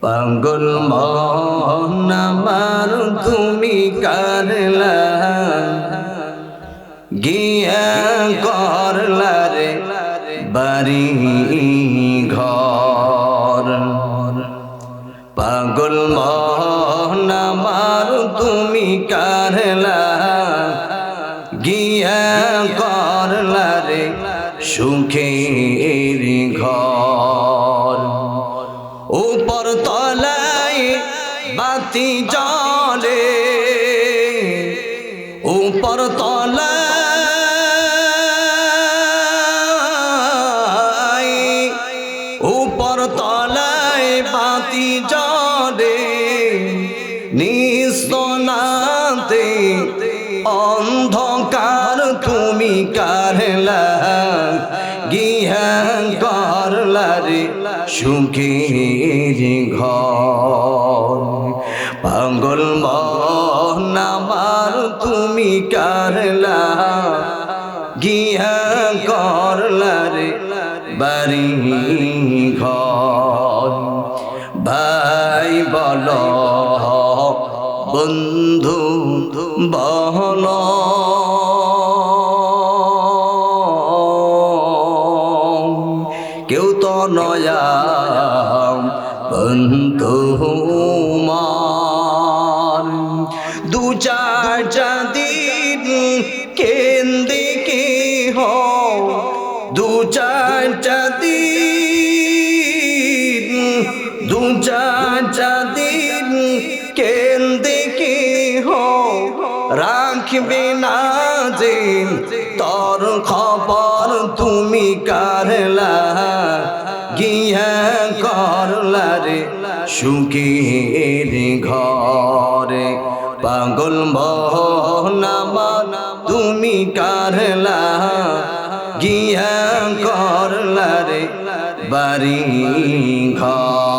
পাগল আমার, তুমি কারলা। গিয়া করলা রে বাড়ি ঘর। পাগল আমার, তুমি কারলা। গিয়া করলা রে সুখের উপর তলায় বাতি জলে উপর তলায় উপর তলায় বাতি জলে নিস্তনাতে অন্ধকার তুমি কারলা গিয়া করলা রে সুখের ঘর। পাগল মন আমার তুমি কারলা গিয়া করলা রে বাড়ি ঘর। ভাই বল, বন্ধু বহল নয়া বন্ধু মার দু চার দিন কেন্দি কি হো দু চার দিন দু চার দিন রাখবে না যে, তোর খবর তুমি কারলা গিয়া করলা রে, সুখের ঘরে। পাগল মহনামান তুমি কারলা গিয়া করলা রে, বাড়ি ঘর।